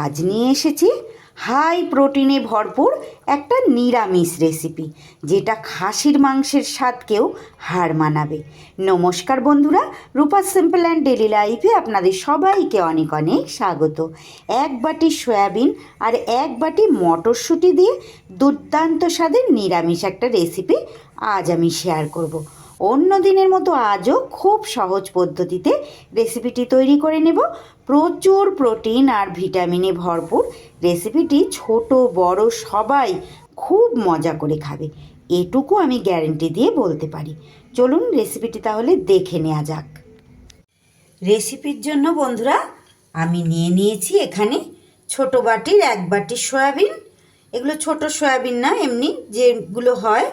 আজ নিয়ে এসেছি হাই প্রোটিনে ভরপুর একটা নিরামিষ রেসিপি, যেটা খাসির মাংসের স্বাদকেও হার মানাবে নমস্কার বন্ধুরা, রূপা সিম্পল অ্যান্ড ডেলি লাইফে আপনাদের সবাইকে অনেক অনেক স্বাগত এক বাটি সয়াবিন আর এক বাটি মটরশুঁটি দিয়ে দুর্দান্ত স্বাদের নিরামিষ একটা রেসিপি আজ আমি শেয়ার করব। অন্য দিনের মতো আজও খুব সহজ পদ্ধতিতে রেসিপিটি তৈরি করে নেব। প্রচুর প্রোটিন আর ভিটামিনে ভরপুর রেসিপিটি ছোট, বড় সবাই খুব মজা করে খাবে। এটুকু আমি গ্যারেন্টি দিয়ে বলতে পারি। চলুন রেসিপিটি তাহলে দেখে নেওয়া যাক। রেসিপির জন্য বন্ধুরা, আমি নিয়ে নিয়েছি এখানে ছোট বাটির এক বাটি সয়াবিন। এগুলো ছোট সয়াবিন না, এমনি যেগুলো হয়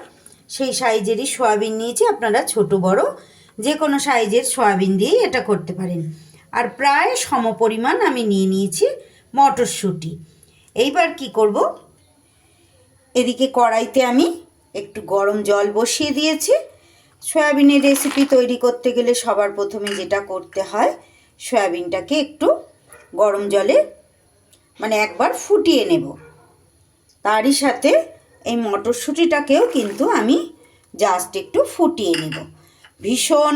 সেই সাইজেরই সয়াবিন নিয়েছি, আপনারা ছোট বড় যে কোনো সাইজের সয়াবিন দিয়েই এটা করতে পারেন। আর প্রায় সমপরিমাণ আমি নিয়ে নিয়েছি মটরশুঁটি। এইবার কি করব? এদিকে কড়াইতে আমি একটু গরম জল বসিয়ে দিয়েছি। সয়াবিনের রেসিপি তৈরি করতে গেলে সবার প্রথমে যেটা করতে হয়, সয়াবিনটাকে একটু গরম জলে মানে একবার ফুটিয়ে নেব। তারই সাথে এই মটরশুঁটিটাকেও কিন্তু আমি জাস্ট একটু ফুটিয়ে নেব। ভীষণ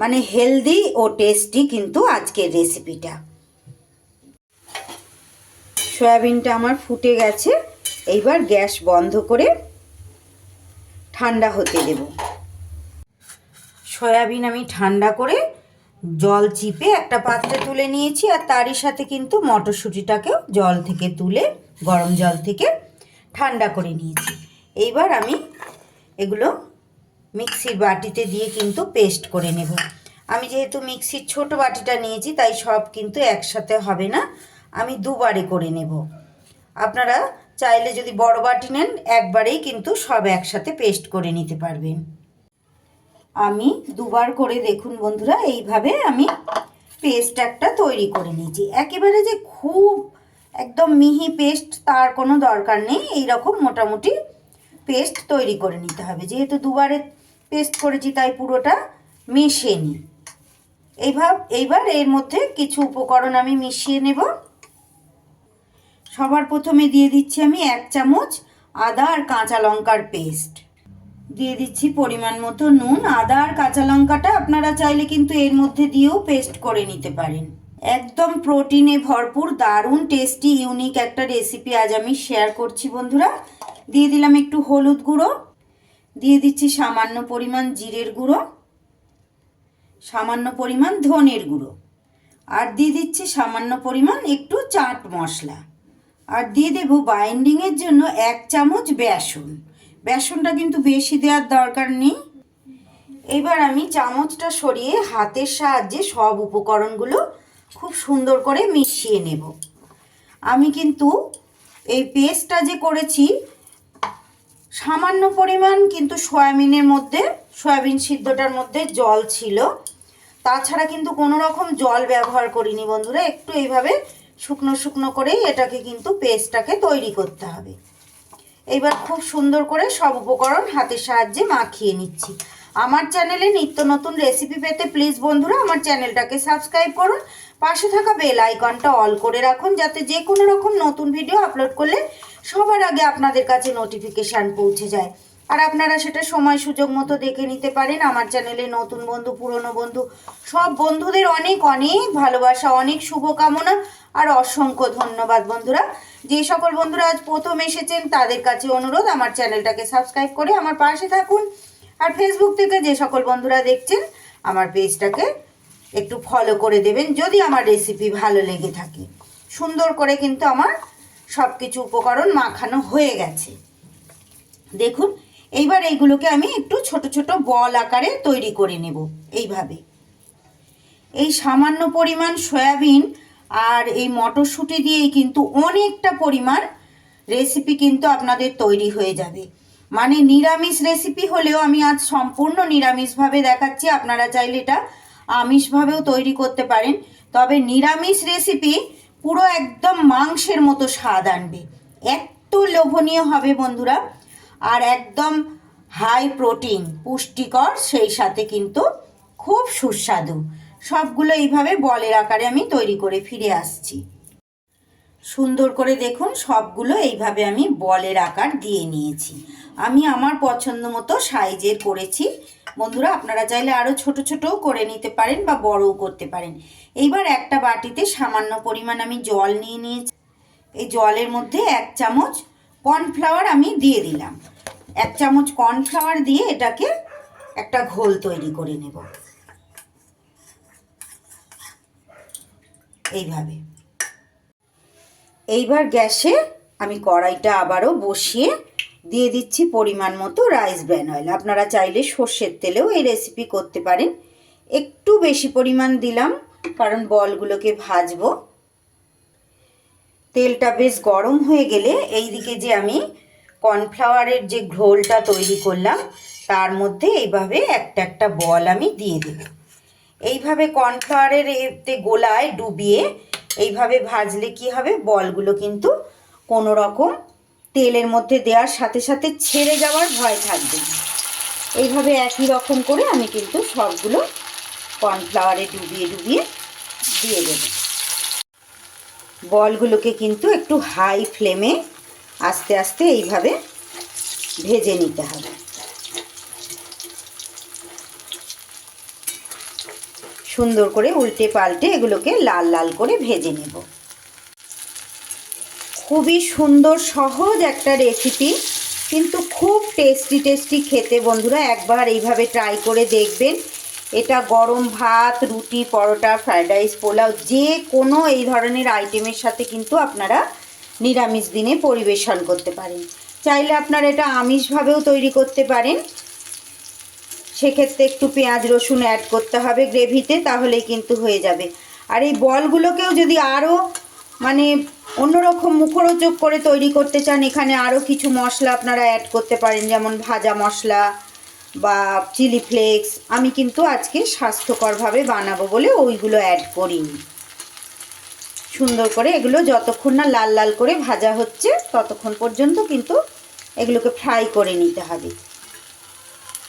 মানে হেলদি ও টেস্টি কিন্তু আজকের রেসিপিটা সয়াবিনটা আমার ফুটে গেছে, এইবার গ্যাস বন্ধ করে ঠান্ডা হতে দেব। সয়াবিন আমি ঠান্ডা করে জল চিপে একটা পাত্রে তুলে নিয়েছি, আর তারই সাথে কিন্তু মটরশুঁটিটাকেও জল থেকে তুলে, গরম জল থেকে ঠান্ডা করে নিয়েছি। এইবার আমি এগুলো মিক্সির বাটিতে দিয়ে কিন্তু পেস্ট করে নেব। আমি যেহেতু মিক্সির ছোট বাটিটা নিয়েছি, তাই সব কিন্তু একসাথে হবে না। আমি দুবারে করে নেব। আপনারা চাইলে যদি বড় বাটি নেন, একবারেই কিন্তু সব একসাথে পেস্ট করে নিতে পারবেন। আমি দুবার করে দেখুন বন্ধুরা, এইভাবে আমি পেস্ট একটা তৈরি করে নিয়েছি। একেবারে যে খুব একদম মিহি পেস্ট তার কোনো দরকার নেই। এই রকম মোটামুটি পেস্ট তৈরি করে নিতে হবে। যেহেতু দুবারে পেস্ট করেছি, তাই পুরোটা মিশিয়ে নিই এইভাব, এইবার এর মধ্যে কিছু উপকরণ আমি মিশিয়ে নেব। সবার প্রথমে দিয়ে দিচ্ছি আমি এক চামচ আদা আর কাঁচা লঙ্কার পেস্ট। দিয়ে দিচ্ছি পরিমাণ মতো নুন। আদা আর কাঁচা লঙ্কাটা আপনারা চাইলে কিন্তু এর মধ্যে দিয়েও পেস্ট করে নিতে পারেন। একদম প্রোটিনে ভরপুর, দারুণ টেস্টি ইউনিক একটা রেসিপি আজ আমি শেয়ার করছি বন্ধুরা। দিয়ে দিলাম একটু হলুদ গুঁড়ো, দিয়ে দিচ্ছি সামান্য পরিমাণ জিরের গুঁড়ো, সামান্য পরিমাণ ধনের গুঁড়ো, আর দিয়ে দিচ্ছি সামান্য পরিমাণ একটু চাট মশলা। আর দিয়ে দেবো বাইন্ডিংয়ের জন্য এক চামচ বেসন। বেসনটা কিন্তু বেশি দেওয়ার দরকার নেই। এবার আমি চামচটা সরিয়ে হাতের সাহায্যে সব উপকরণগুলো খুব সুন্দর করে মিশিয়ে নেব। আমি কিন্তু এই পেস্টটা যে করেছি, সামান্য পরিমাণ কিন্তু সয়াবিনের মধ্যে, সয়াবিন সিদ্ধটার মধ্যে জল ছিল। তাছাড়া কিন্তু কোনো রকম জল ব্যবহার করিনি বন্ধুরা, একটু এইভাবে শুকনো শুকনো করেই এটাকে কিন্তু পেস্টটাকে তৈরি করতে হবে। এবার খুব সুন্দর করে সব উপকরণ হাতের সাহায্যে মাখিয়ে নিচ্ছি। আমার চ্যানেলে নিত্য নতুন রেসিপি পেতে প্লিজ বন্ধুরা আমার চ্যানেলটাকে সাবস্ক্রাইব করুন। পাশে থাকা বেল আইকনটা অল করে রাখুন যাতে যে কোনো রকম নতুন ভিডিও আপলোড করলে সবার আগে আপনাদের কাছে নোটিফিকেশান পৌঁছে যায়। আর আপনারা সেটা সময় সুযোগ মতো দেখে নিতে পারেন। আমার চ্যানেলে নতুন বন্ধু, পুরনো বন্ধু, সব বন্ধুদের অনেক অনেক ভালোবাসা, অনেক শুভকামনা আর অসংখ্য ধন্যবাদ বন্ধুরা। যে সকল বন্ধুরা আজ প্রথম এসেছেন তাদের কাছে অনুরোধ, আমার চ্যানেলটাকে সাবস্ক্রাইব করে আমার পাশে থাকুন। আর ফেসবুক থেকে যে সকল বন্ধুরা দেখছেন, আমার পেজটাকে একটু ফলো করে দেবেন যদি আমার রেসিপি ভালো লেগে থাকে। সুন্দর করে কিন্তু আমার সব কিছু উপকরণ মাখানো হয়ে গেছে। দেখুন, এইবার এইগুলোকে আমি একটু ছোট ছোট বল আকারে তৈরি করে নেব এইভাবে। এই সামান্য পরিমাণ সয়াবিন আর এই মটরশুঁটি দিয়েই কিন্তু অনেকটা পরিমাণ রেসিপি কিন্তু আপনাদের তৈরি হয়ে যাবে। মানে নিরামিষ রেসিপি হলেও আমি আজ সম্পূর্ণ নিরামিষভাবে দেখাচ্ছি। আপনারা চাইলে এটা আমিষভাবেও তৈরি করতে পারেন। তবে নিরামিষ রেসিপি পুরো একদম মাংসের মতো স্বাদ আনবে। এত লোভনীয় হবে বন্ধুরা। আর একদম হাই প্রোটিন পুষ্টিকর, সেই সাথে কিন্তু খুব সুস্বাদু। সবগুলো এইভাবে বলের আকারে আমি তৈরি করে ফিরে আসছি। সুন্দর করে দেখুন, সবগুলো এইভাবে আমি বলের আকার দিয়ে নিয়েছি। আমি আমার পছন্দ মতো সাইজের করেছি। বন্ধুরা, আপনারা চাইলে আরও ছোট ছোটও করে নিতে পারেন বা বড়ও করতে পারেন। এইবার একটা বাটিতে সামান্য পরিমাণ আমি জল নিয়ে নিয়েছি। এই জলের মধ্যে এক চামচ কর্নফ্লাওয়ার আমি দিয়ে দিলাম। এক চামচ কর্নফ্লাওয়ার দিয়ে এটাকে একটা ঘোল তৈরি করে নেব। এইভাবে। এইবার গ্যাসে আমি কড়াইটা আবারও বসিয়ে দিয়ে দিচ্ছি পরিমাণ মতো রাইস ব্র্যান অয়েল। আপনারা চাইলে সর্ষের তেলেও এই রেসিপি করতে পারেন। একটু বেশি পরিমাণ দিলাম, কারণ বলগুলোকে ভাজবো। তেলটা বেশ গরম হয়ে গেলে এই দিকে যে আমি কর্নফ্লাওয়ারের যে ঘোলটা তৈরি করলাম, তার মধ্যে এইভাবে একটা একটা বল আমি দিয়ে দেব। এইভাবে কর্নফ্লাওয়ারের এতে গোলায় ডুবিয়ে এইভাবে ভাজলে কি হবে? বলগুলো কিন্তু কোনো রকম তেলের মধ্যে দেওয়ার সাথে সাথে ছেড়ে যাওয়ার ভয় থাকবে। এইভাবে একই রকম করে আমি কিন্তু সবগুলো কর্নফ্লাওয়ারে ডুবিয়ে ডুবিয়ে দিয়ে দেবো। বলগুলোকে কিন্তু একটু হাই ফ্লেমে আস্তে আস্তে এইভাবে ভেজে নিতে হবে। সুন্দর করে উল্টে পাল্টে এগুলোকে লাল লাল করে ভেজে নেব। খুবই সুন্দর, সহজ একটা রেসিপি কিন্তু খুব টেস্টি টেস্টি খেতে বন্ধুরা একবার এইভাবে ট্রাই করে দেখবেন। এটা গরম ভাত, রুটি, পরোটা ফ্রায়েড রাইস পোলাও, যে কোনো এই ধরনের আইটেমের সাথে কিন্তু আপনারা নিরামিষ দিনে পরিবেশন করতে পারেন। চাইলে আপনারা এটা আমিষভাবেও তৈরি করতে পারেন। সেক্ষেত্রে একটু পেঁয়াজ, রসুন অ্যাড করতে হবে গ্রেভিতে তাহলেই কিন্তু হয়ে যাবে। আর এই বলগুলোকেও যদি আরও মানে অন্যরকম মুখরোচক করে তৈরি করতে চান, এখানে আরও কিছু মশলা আপনারা অ্যাড করতে পারেন, যেমন ভাজা মশলা বা চিলি ফ্লেক্স আমি কিন্তু আজকে স্বাস্থ্যকরভাবে বানাবো বলে ওইগুলো অ্যাড করিনি। সুন্দর করে এগুলো যতক্ষণ না লাল লাল করে ভাজা হচ্ছে, ততক্ষণ পর্যন্ত কিন্তু এগুলোকে ফ্রাই করে নিতে হবে।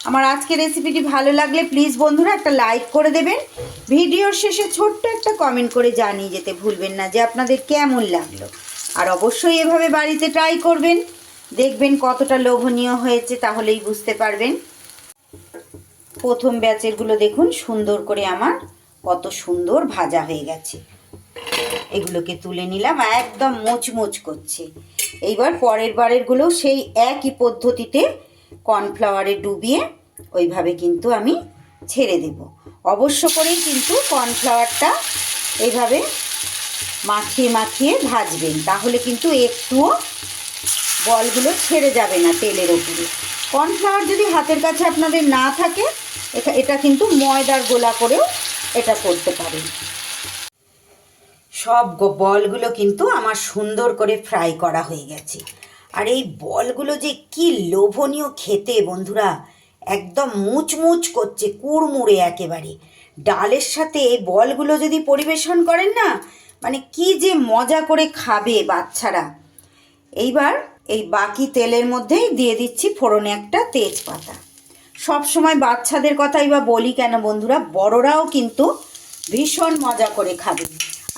আমার আজকে রেসিপিটি ভালো লাগলে প্লিজ বন্ধুরা একটা লাইক করে দেবেন। ভিডিওর শেষে ছোট্ট একটা কমেন্ট করে জানিয়ে যেতে ভুলবেন না যে আপনাদের কেমন লাগল। আর অবশ্যই এভাবে বাড়িতে ট্রাই করবেন। দেখবেন কতটা লোভনীয় হয়েছে তাহলেই বুঝতে পারবেন। প্রথম ব্যাচেরগুলো দেখুন, সুন্দর করে আমার কত সুন্দর ভাজা হয়ে গেছে। এগুলোকে তুলে নিলাম, একদম মুচমুচ করছে। এইবার পরের বারেরগুলো সেই একই পদ্ধতিতে কর্নফ্লাওয়ারে ডুবিয়ে ওইভাবে কিন্তু আমি ছেড়ে দেব। অবশ্য করেই কিন্তু কর্নফ্লাওয়ারটা এইভাবে মাখিয়ে মাখিয়ে ভাজবেন, তাহলে কিন্তু একটুও বলগুলো ছেড়ে যাবে না তেলের ওপরে। কর্নফ্লাওয়ার যদি হাতের কাছে আপনাদের না থাকে, এটা- কিন্তু ময়দার গোলা করেও এটা করতে পারেন। সব বলগুলো কিন্তু আমার সুন্দর করে ফ্রাই করা হয়ে গেছে। আর এই বলগুলো যে কি লোভনীয় খেতে, বন্ধুরা। একদম মুচমুচ করছে, কুড়মুড়ে একেবারে। ডালের সাথে এই বলগুলো যদি পরিবেশন করেন না মানে কি যে মজা করে খাবে বাচ্চারা। এইবার এই বাকি তেলের মধ্যেই দিয়ে দিচ্ছি ফোড়নে একটা তেজপাতা। সব সময় বাচ্চাদের কথাই বা বলি কেন, বন্ধুরা? বড়রাও কিন্তু ভীষণ মজা করে খাবে।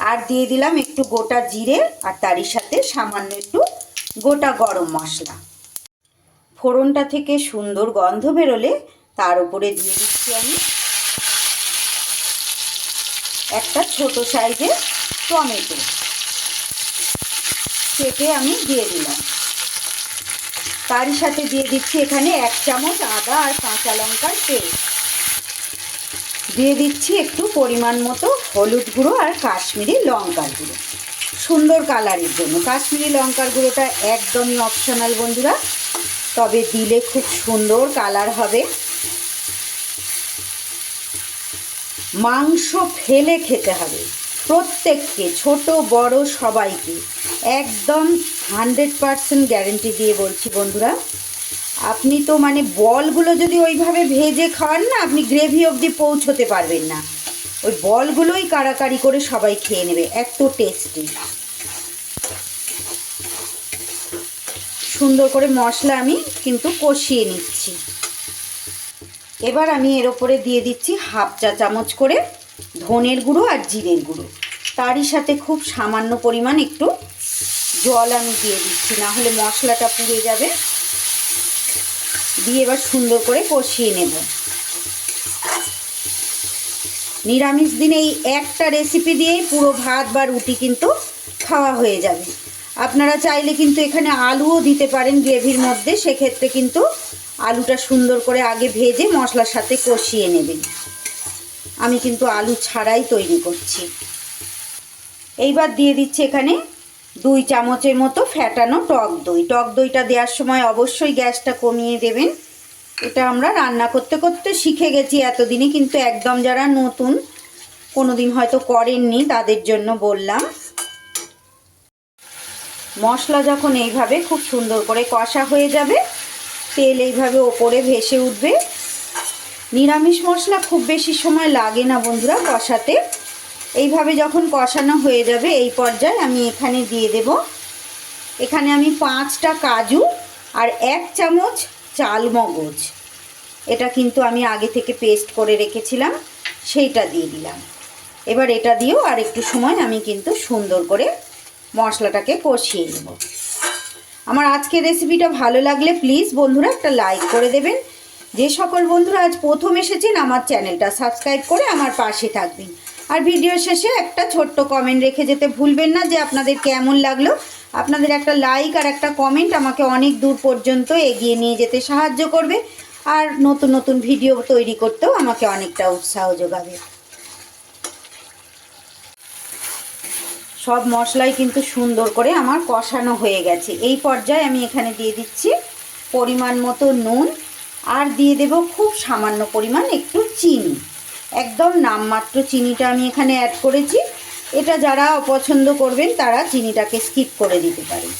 আর দিয়ে দিলাম একটু গোটা জিরে আর তারই সাথে সামান্য একটু গোটা গরম মশলা। ফোড়নটা থেকে সুন্দর গন্ধ বেরোলে তার উপরে দিয়ে দিচ্ছি আমি একটা ছোট সাইজের টমেটো। কেটে আমি দিয়ে দিলাম। তারই সাথে দিয়ে দিচ্ছি এখানে এক চামচ আদা আর কাঁচা লঙ্কার তেল দিয়ে দিচ্ছি একটু পরিমাণ মতো হলুদ গুঁড়ো আর কাশ্মীরি লঙ্কার গুঁড়ো। সুন্দর কালারের জন্য। কাশ্মীরি লঙ্কার গুঁড়োটা একদমই অপশনাল বন্ধুরা। তবে দিলে খুব সুন্দর কালার হবে। মাংস ফেলে খেতে হবে প্রত্যেককে, ছোট, বড় সবাইকে। একদম হান্ড্রেড পারসেন্ট গ্যারেন্টি দিয়ে বলছি বন্ধুরা। আপনি তো মানে বলগুলো যদি ওইভাবে ভেজে খাওয়ান না, আপনি গ্রেভি অবধি পৌঁছতে পারবেন না। ওই বলগুলোই কাড়াকাড়ি করে সবাই খেয়ে নেবে, এত টেস্টি সুন্দর করে মশলা আমি কিন্তু কষিয়ে নিচ্ছি। এবার আমি এর ওপরে দিয়ে দিচ্ছি হাফ চা চামচ করে ধনের গুঁড়ো আর জিরের গুঁড়ো। তারই সাথে খুব সামান্য পরিমাণ একটু জল আমি দিয়ে দিচ্ছি না হলে মশলাটা পুড়ে যাবে। দিয়ে এবার সুন্দর করে কষিয়ে নেব। নিরামিষ দিনে এই একটা রেসিপি দিয়েই পুরো ভাত বা রুটি কিন্তু খাওয়া হয়ে যাবে। আপনারা চাইলে কিন্তু এখানে আলুও দিতে পারেন গ্রেভির মধ্যে, সেক্ষেত্রে কিন্তু আলুটা সুন্দর করে আগে ভেজে মশলার সাথে কষিয়ে নেবেন। আমি কিন্তু আলু ছাড়াই তৈরি করছি। এইবার দিয়ে দিচ্ছি এখানে দুই চামচের মতো ফ্যাটানো টক দই। টক দইটা দেওয়ার সময় অবশ্যই গ্যাসটা কমিয়ে দেবেন। এটা আমরা রান্না করতে করতে শিখে গেছি এতদিনে কিন্তু একদম যারা নতুন কোনো দিন হয়তো করেননি, তাদের জন্য বললাম। মশলা যখন এইভাবে খুব সুন্দর করে কষা হয়ে যাবে, তেল এইভাবে ওপরে ভেসে উঠবে। নিরামিষ মশলা খুব বেশি সময় লাগে না বন্ধুরা কষাতে। এইভাবে যখন কষানো হয়ে যাবে, এই পর্যায়ে আমি এখানে দিয়ে দেব। এখানে আমি পাঁচটা কাজু আর এক চামচ চাল মগজ। এটা কিন্তু আমি আগে থেকে পেস্ট করে রেখেছিলাম, সেইটা দিয়ে দিলাম। এবার এটা দিয়েও আর একটু সময় আমি কিন্তু সুন্দর করে মশলাটাকে কষিয়ে নেব। আমার আজকের রেসিপিটা ভালো লাগলে প্লিজ বন্ধুরা একটা লাইক করে দেবেন। যে সকল বন্ধুরা আজ প্রথম এসেছেন, আমার চ্যানেলটা সাবস্ক্রাইব করে আমার পাশে থাকবেন। আর ভিডিও শেষে একটা ছোট্ট কমেন্ট রেখে যেতে ভুলবেন না যে আপনাদের কেমন লাগল। আপনাদের একটা লাইক আর একটা কমেন্ট আমাকে অনেক দূর পর্যন্ত এগিয়ে নিয়ে যেতে সাহায্য করবে। আর নতুন নতুন ভিডিও তৈরি করতেও আমাকে অনেকটা উৎসাহ যোগাবে। সব মশলাই কিন্তু সুন্দর করে আমার কষানো হয়ে গেছে। এই পর্যায়ে আমি এখানে দিয়ে দিচ্ছি পরিমাণ মতো নুন আর দিয়ে দেব খুব সামান্য পরিমাণ একটু চিনি। একদম নামমাত্র চিনিটা আমি এখানে অ্যাড করেছি। এটা যারা অপছন্দ করবেন, তারা চিনিটাকে স্কিপ করে দিতে পারেন।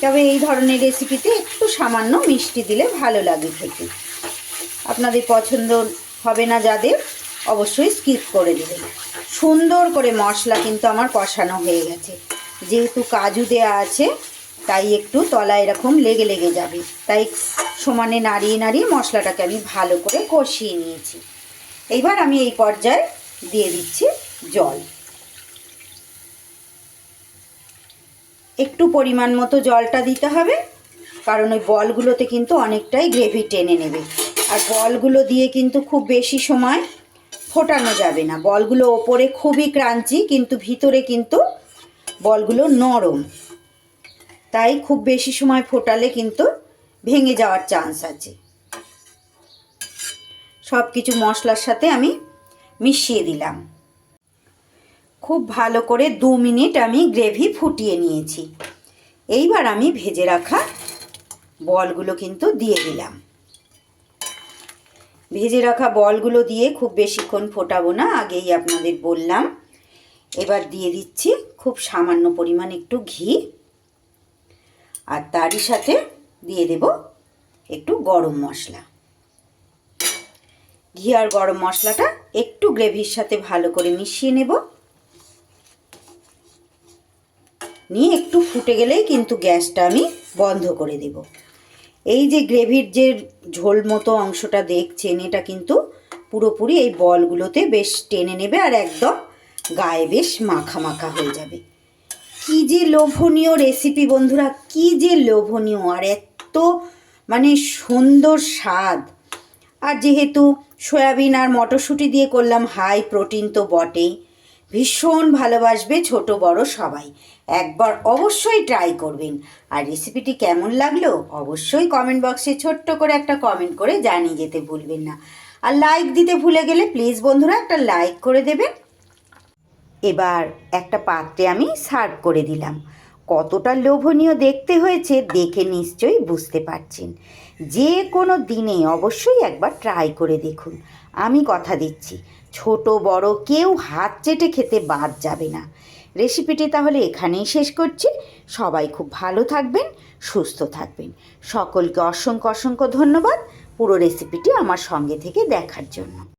তবে এই ধরনের রেসিপিতে একটু সামান্য মিষ্টি দিলে ভালো লাগে খেতে। আপনাদের পছন্দ হবে না যাদের, অবশ্যই স্কিপ করে দেবেন। সুন্দর করে মশলা কিন্তু আমার কষানো হয়ে গেছে। যেহেতু কাজু দেয়া আছে, তাই একটু তলা এরকম লেগে লেগে যাবে। তাই সমানে নাড়িয়ে নাড়িয়ে মশলাটাকে আমি ভালো করে কষিয়ে নিয়েছি। এইবার আমি এই পর্যায়ে দিয়ে দিচ্ছি জল। একটু পরিমাণ মতো জলটা দিতে হবে, কারণ ওই বলগুলোতে কিন্তু অনেকটাই গ্রেভি টেনে নেবে। আর বলগুলো দিয়ে কিন্তু খুব বেশি সময় ফোটানো যাবে না। বলগুলো ওপরে খুবই ক্রাঞ্চি, কিন্তু ভিতরে কিন্তু বলগুলো নরম। তাই খুব বেশি সময় ফোটালে কিন্তু ভেঙে যাওয়ার চান্স আছে। সব কিছু মশলার সাথে আমি মিশিয়ে দিলাম। খুব ভালো করে দু মিনিট আমি গ্রেভি ফুটিয়ে নিয়েছি। এইবার আমি ভেজে রাখা বলগুলো কিন্তু দিয়ে দিলাম। ভেজে রাখা বলগুলো দিয়ে খুব বেশিক্ষণ ফোটাবো না, আগেই আপনাদের বললাম। এবার দিয়ে দিচ্ছি খুব সামান্য পরিমাণ একটু ঘি। আর তারই সাথে দিয়ে দেব একটু গরম মশলা। ঘি আর গরম মশলাটা একটু গ্রেভির সাথে ভালো করে মিশিয়ে নেব। নিয়ে একটু ফুটে গেলেই কিন্তু গ্যাসটা আমি বন্ধ করে দেব। এই যে গ্রেভির যে ঝোল মতো অংশটা দেখছেন, এটা কিন্তু পুরোপুরি এই বলগুলোতে বেশ টেনে নেবে আর একদম গায়ে বেশ মাখা মাখা হয়ে যাবে। কি যে লোভনীয় রেসিপি বন্ধুরা, কি যে লোভনীয় আর এত মানে সুন্দর স্বাদ। আর যেহেতু সয়াবিন আর মটরশুঁটি দিয়ে করলাম হাই প্রোটিন তো বটেই। ভীষণ ভালোবাসবে ছোট বড় সবাই। একবার অবশ্যই ট্রাই করবেন। আর রেসিপিটি কেমন লাগল অবশ্যই কমেন্ট বক্সে ছোট্ট করে একটা কমেন্ট করে জানিয়ে যেতে ভুলবেন না। আর লাইক দিতে ভুলে গেলে প্লিজ বন্ধুরা একটা লাইক করে দেবেন। এবার একটা পাত্রে আমি সার্ভ করে দিলাম। কতটা লোভনীয় দেখতে হয়েছে দেখে নিশ্চয়ই বুঝতে পারছেন। যে কোনো দিনে অবশ্যই একবার ট্রাই করে দেখুন। আমি কথা দিচ্ছি, ছোট, বড় কেউ হাত চেটে খেতে বাদ যাবে না। রেসিপিটি তাহলে এখানেই শেষ করছি। সবাই খুব ভালো থাকবেন, সুস্থ থাকবেন। সকলকে অসংখ্য অসংখ্য ধন্যবাদ পুরো রেসিপিটি আমার সঙ্গে থেকে দেখার জন্য।